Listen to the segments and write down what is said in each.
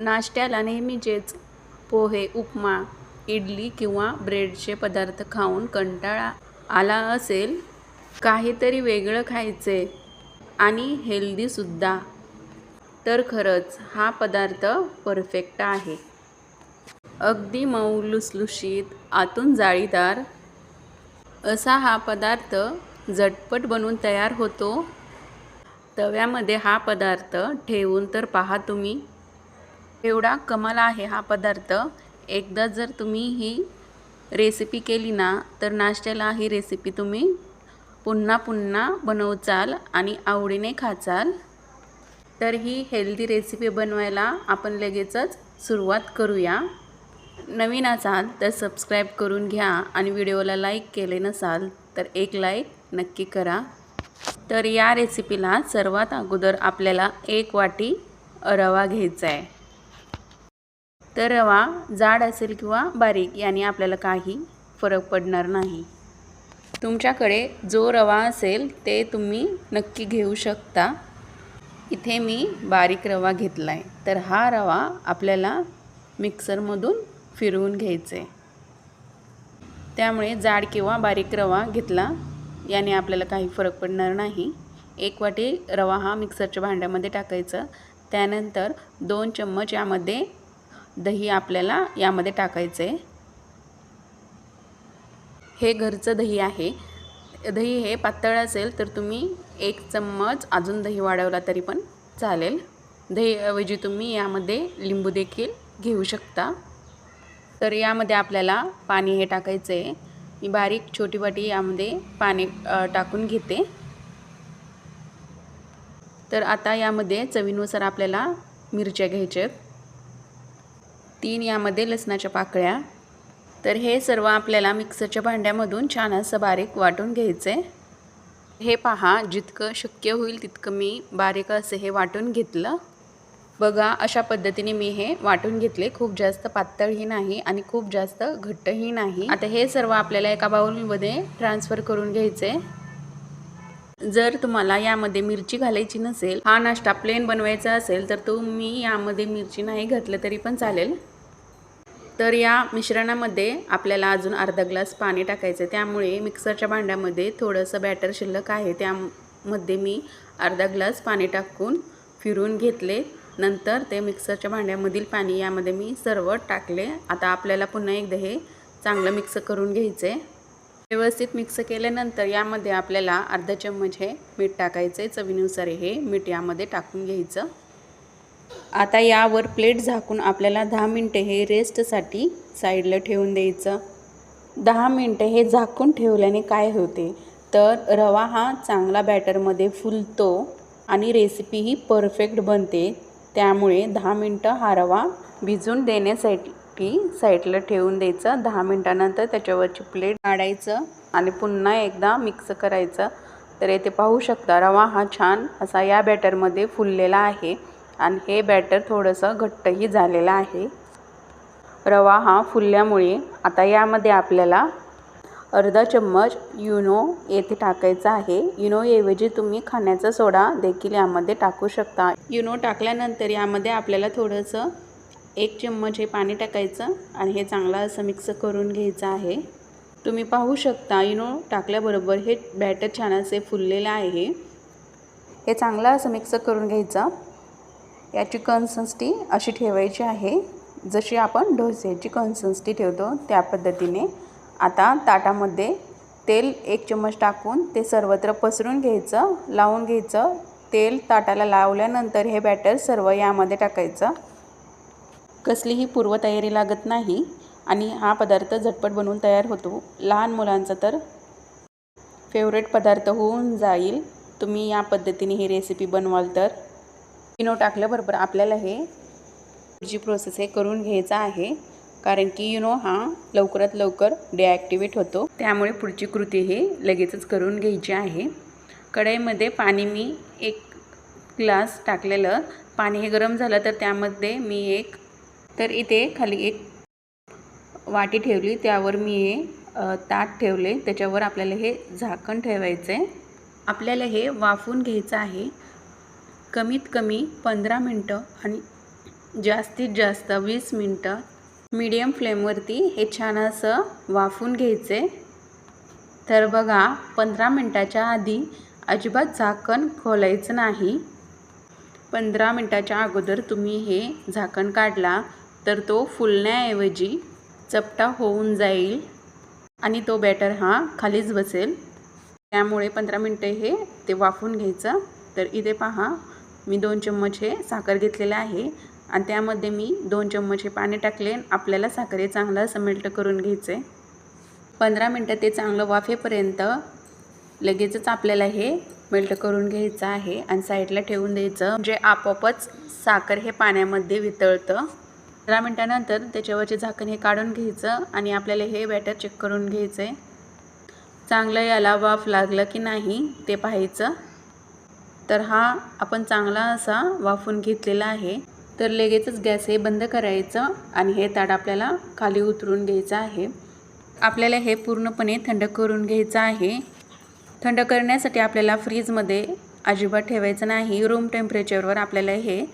नाश्त्याला नेहमीचेच पोहे उपमा इडली किंवा ब्रेडचे पदार्थ खाऊन कंटाळा आला असेल काहीतरी वेगळं खायचे आणि हेल्दीसुद्धा तर खरंच हा पदार्थ परफेक्ट आहे. अगदी मऊ लुसलुशीत आतून जाळीदार असा हा पदार्थ झटपट बनवून तयार होतो. तव्यामध्ये हा पदार्थ ठेवून तर पहा तुम्ही. एवढा कमाल आहे हा पदार्थ. एकदा जर तुम्ही ही रेसिपी केली ना तर नाश्त्याला ही रेसिपी तुम्ही पुन्हा पुन्हा बनवचाल आणि आवडीने खाचाल. तर ही हेल्दी रेसिपी बनवायला आपण लगेचच सुरुवात करूया. नवीन असाल तर सबस्क्राईब करून घ्या आणि व्हिडिओला लाईक केले नसाल तर एक लाईक नक्की करा. तर या रेसिपीला सर्वात अगोदर आपल्याला एक वाटी रवा घ्यायचा आहे तर रवा जाड असेल किंवा बारीक याने आपल्याला काही फरक पडणार नाही. तुमच्याकडे जो रवा असेल ते तुम्ही नक्की घेऊ शकता. इथे मी बारीक रवा घेतला आहे तर हा रवा आपल्याला मिक्सरमधून फिरवून घ्यायचे त्यामुळे जाड किंवा बारीक रवा घेतला याने आपल्याला काही फरक पडणार नाही. एक वाटी रवा हा मिक्सरच्या भांड्यामध्ये टाकायचं. त्यानंतर दोन चम्मच यामध्ये दही आपल्याला यामध्ये टाकायचं आहे हे घरचं दही आहे. दही हे पातळ असेल तर तुम्ही एक चम्मच अजून दही वाढवला तरी पण चालेल. दहीऐवजी तुम्ही यामध्ये लिंबू देखील घेऊ शकता. तर यामध्ये आपल्याला पाणी हे टाकायचं आहे मी बारीक छोटी वाटी यामध्ये पाणी टाकून घेते. तर आता यामध्ये चवीनुसार आपल्याला मिरच्या घ्यायच्या आहेत तीन यामध्ये लसणाच्या पाकळ्या. तर हे सर्व आपल्याला मिक्सरच्या भांड्यामधून छान असं बारीक वाटून घ्यायचं आहे हे पहा जितकं शक्य होईल तितकं मी बारीक असं हे वाटून घेतलं. बघा अशा पद्धतीने मी हे वाटून घेतले. खूप जास्त पातळही नाही आणि खूप जास्त घट्टही नाही. आता हे सर्व आपल्याला एका बाउलमध्ये ट्रान्सफर करून घ्यायचे जर तुम्हाला यामध्ये मिरची घालायची नसेल हा नाश्ता प्लेन बनवायचा असेल तर तुम्ही यामध्ये मिरची नाही घातलं तरी पण चालेल. तर या मिश्रणामध्ये आपल्याला अजून अर्धा ग्लास पाणी टाकायचं आहे. त्यामुळे मिक्सरच्या भांड्यामध्ये थोडंसं बॅटर शिल्लक आहे. त्यामध्ये मी अर्धा ग्लास पाणी टाकून फिरून घेतले. नंतर ते मिक्सरच्या भांड्यामधील पाणी यामध्ये मी सर्व टाकले. आता आपल्याला पुन्हा एकदा हे चांगलं मिक्स करून घ्यायचं आहे व्यवस्थित मिक्स केल्यानंतर यामध्ये आपल्याला अर्धा चम्मच हे मीठ टाकायचे चवीनुसार हे मीठ यामध्ये टाकून घ्यायचं. आता यावर प्लेट झाकून आपल्याला दहा मिनटं हे रेस्टसाठी साईडला ठेवून द्यायचं. दहा मिनटं हे झाकून ठेवल्याने काय होते? तर रवा हा चांगला बॅटरमध्ये फुलतो आणि रेसिपी ही परफेक्ट बनते. त्यामुळे दहा मिनटं हा रवा भिजून देण्यासाठी साईडला ठेवून द्यायचं. दहा मिनटानंतर त्याच्यावरची प्लेट काढायचं आणि पुन्हा एकदा मिक्स करायचं. तर येथे पाहू शकता रवा हा छान असा या बॅटरमध्ये फुललेला आहे. आणि हे बॅटर थोडंसं घट्टही झालेलं आहे. रवा हा फुलल्यामुळे आता यामध्ये आपल्याला अर्धा चम्मच युनो येथे टाकायचा आहे. युनोऐवजी तुम्ही खाण्याचा सोडा देखील यामध्ये टाकू शकता. युनो टाकल्यानंतर यामध्ये आपल्याला थोडंसं एक चम्मच हे पाणी टाकायचं आणि हे चांगलं असं मिक्स करून घ्यायचं आहे. तुम्ही पाहू शकता युनो टाकल्याबरोबर हे बॅटर छान असे फुललेलं आहे. हे चांगलं असं मिक्स करून घ्यायचं. याची कन्सन्स्टी अशी ठेवायची आहे. जशी आपण ढोसेची कन्सिस्टी ठेवतो त्या पद्धतीने. आता ताटामध्ये तेल एक चम्मच टाकून ते सर्वत्र पसरून घ्यायचं लावून घ्यायचं. तेल ताटाला लावल्यानंतर हे बॅटर सर्व यामध्ये टाकायचं. कसलीही पूर्वतयारी लागत नाही आणि हा पदार्थ झटपट बनवून तयार होतो. लहान मुलांचा तर फेवरेट पदार्थ होऊन जाईल. तुम्ही या पद्धतीने ही रेसिपी बनवाल तर. इनो टाकल्याबरोबर आपल्याला हे जी प्रोसेस हे करून घ्यायचा आहे. कारण की युनो हा लवकरात लवकर डिॲक्टिवेट होतो. त्यामुळे पुढची कृती हे लगेचच करून घ्यायची आहे. कढईमध्ये पाणी मी एक ग्लास टाकलेलं. पाणी हे गरम झालं तर त्यामध्ये मी एक तर इथे खाली एक वाटी ठेवली. त्यावर मी हे ताट ठेवले. त्याच्यावर आपल्याला हे झाकण ठेवायचं आहे आपल्याला हे वाफून घ्यायचं आहे. कमीत कमी पंधरा मिनटं आणि जास्तीत जास्त वीस मिनटं मीडियम फ्लेमवरती हे छान असं वाफून घ्यायचे. तर बघा पंधरा मिनटाच्या आधी अजिबात झाकण खोलायचं नाही. पंधरा मिनटाच्या अगोदर तुम्ही हे झाकण काढला तर तो फुलण्याऐवजी चपटा होऊन जाईल आणि तो बॅटर हा खालीच बसेल. त्यामुळे पंधरा मिनटं हे ते वाफून घ्यायचं. तर इथे पहा मी दोन चम्मच हे साखर घेतलेलं आहे. आणि त्यामध्ये मी दोन चम्मच हे पाणी टाकले आपल्याला साखर हे चांगलं असं मेल्ट करून घ्यायचं आहे पंधरा मिनटं ते चांगलं वाफेपर्यंत लगेचच आपल्याला हे मेल्ट करून घ्यायचं आहे आणि साईडला ठेवून द्यायचं. म्हणजे आपोआपच साखर हे पाण्यामध्ये वितळतं. पंधरा मिनटानंतर त्याच्यावरचे झाकण हे काढून घ्यायचं आणि आपल्याला हे बॅटर चेक करून घ्यायचं आहे चांगलं याला वाफ लागलं की नाही ते पाहायचं. तर हा आपण चांगला असा वाफून घेतलेला आहे. तर लगेचच गॅस हे बंद करायचं आणि हे ताट आपल्याला खाली उतरून घ्यायचं आहे. आपल्याला हे पूर्णपणे थंड करून घ्यायचं आहे. थंड करण्यासाठी आपल्याला फ्रीजमध्ये अजिबात ठेवायचं नाही. रूम टेम्परेचरवर आपल्याला हे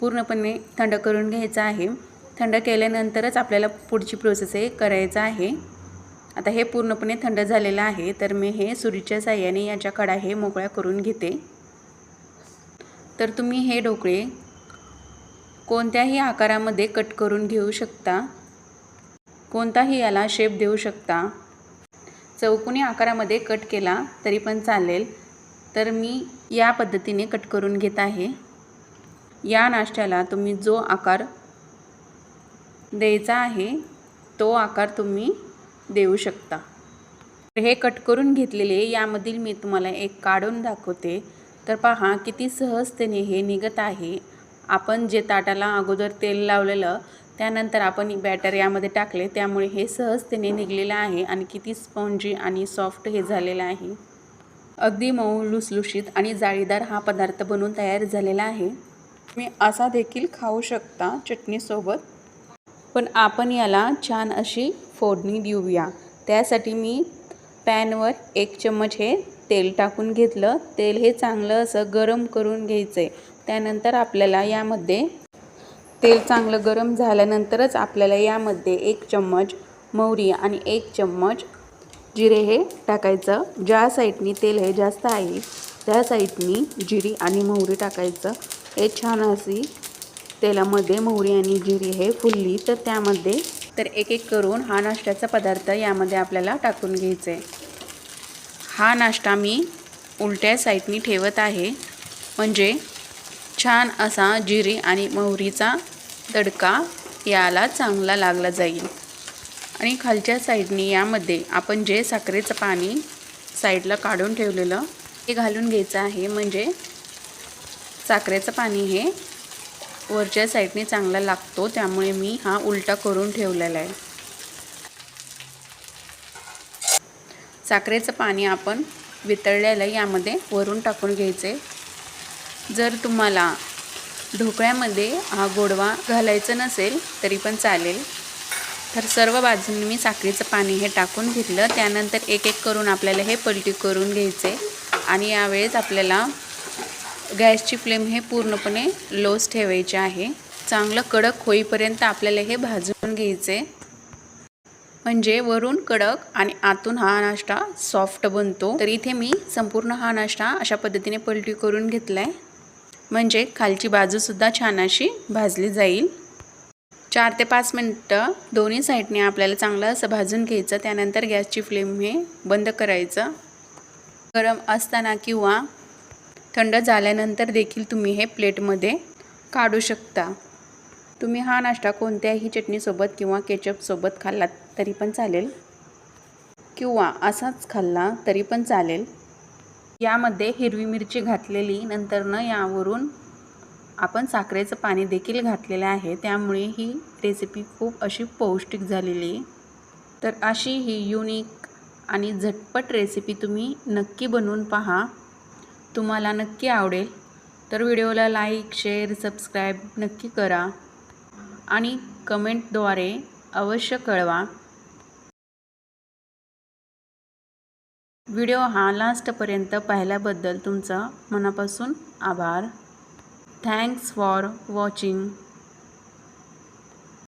पूर्णपणे थंड करून घ्यायचं आहे. थंड केल्यानंतरच आपल्याला पुढची प्रोसेस हे करायचं आहे. आता हे पूर्णपणे थंड झालेलं आहे. तर मी हे सुरीच्या साह्याने याच्या कडा हे मोकळ्या करून घेते. तर तुम्ही हे ढोकळे कोणत्याही आकारामध्ये कट करून घेऊ शकता. कोणताही याला शेप देऊ शकता. चौकोनी आकारामध्ये कट केला तरी पण चालेल. तर मी या पद्धतीने कट करून घेत आहे. या नाश्त्याला तुम्ही जो आकार द्यायचा आहे तो आकार तुम्ही देऊ शकता. हे कट करून घेतलेले यामधील मी तुम्हाला एक काढून दाखवते. तर पहा किती सहजतेने हे निघत आहे. आपण जे ताटाला अगोदर तेल लावलेलं त्यानंतर आपण बॅटर यामध्ये टाकले त्यामुळे हे सहजतेने निघलेलं आहे आणि किती स्पॉन्जी आणि सॉफ्ट हे झालेलं आहे. अगदी मऊ लुसलुशीत आणि जाळीदार हा पदार्थ बनवून तयार झालेला आहे. तुम्ही असा देखील खाऊ शकता चटणीसोबत. पण आपण याला छान अशी फोडणी देऊया. त्यासाठी मी पॅनवर एक चम्मच हे तेल टाकून घेतलं. तेल हे चांगलं असं गरम करून घ्यायचं आहे त्यानंतर आपल्याला यामध्ये तेल चांगलं गरम झाल्यानंतरच आपल्याला यामध्ये एक चम्मच मोहरी आणि एक चम्मच जिरे हे टाकायचं. ज्या साईडनी तेल हे जास्त आहे त्या साईडनी जिरी आणि मोहरी टाकायचं. हे छान अशी तेलामध्ये मोहरी आणि जिरी हे फुलली तर त्यामध्ये तर एक एक करून हा नाश्त्याचा पदार्थ यामध्ये आपल्याला टाकून घ्यायचा आहे हा नाश्ता मी उलट्या साईडनी ठेवत आहे. म्हणजे छान असा जिरी आणि मोहरीचा तडका याला चांगला लागला जाईल. आणि खालच्या साईडनी यामध्ये आपण जे साखरेचं पाणी साईडला काढून ठेवलेलं ते घालून घ्यायचं आहे. म्हणजे साखरेचं पाणी हे वरच्या साईडने चांगला लागतो. त्यामुळे मी हा उलटा करून ठेवलेला आहे. साखरेचं पाणी आपण वितळलेलं यामध्ये वरून टाकून घ्यायचे. जर तुम्हाला ढोकळ्यामध्ये हा गोडवा घालायचं नसेल तरी पण चालेल. तर सर्व बाजूंनी मी साखरेचं पाणी हे टाकून घेतलं. त्यानंतर एक एक करून आपल्याला हे पलटी करून घ्यायचे. आणि यावेळेस आपल्याला गॅसची फ्लेम हे पूर्णपणे लोच ठेवायची आहे. चांगलं कडक होईपर्यंत आपल्याला हे भाजून घ्यायचे. म्हणजे वरून कडक आणि आतून हा नाश्ता सॉफ्ट बनतो. तर इथे मी संपूर्ण हा नाश्ता अशा पद्धतीने पलटी करून घेतला आहे म्हणजे खालची बाजूसुद्धा छान अशी भाजली जाईल. चार ते पाच मिनटं दोन्ही साईडने आपल्याला चांगलं असं भाजून घ्यायचं. त्यानंतर गॅसची फ्लेम हे बंद करायचं. गरम असताना किंवा थंड झाल्यानंतर देखील तुम्ही हे प्लेटमध्ये काढू शकता. तुम्ही हा नाश्ता कोणत्याही चटणीसोबत किंवा केचपसोबत खाल्लात तरी पण चालेल. किंवा असाच खाल्ला तरी पण चालेल. यामध्ये हिरवी मिरची घातलेली नंतरनं यावरून आपण साखरेचं पाणी देखील घातलेलं आहे. त्यामुळे ही रेसिपी खूप अशी पौष्टिक झालेली. आहे तर अशी ही युनिक आणि झटपट रेसिपी तुम्ही नक्की बनवून पहा. तुम्हाला नक्की आवडेल. तर व्हिडिओला लाईक शेअर सबस्क्राईब नक्की करा. आणि कमेंटद्वारे अवश्य कळवा. व्हिडिओ हा लास्टपर्यंत पाहिल्याबद्दल तुमचा मनापासून आभार. Thanks for watching.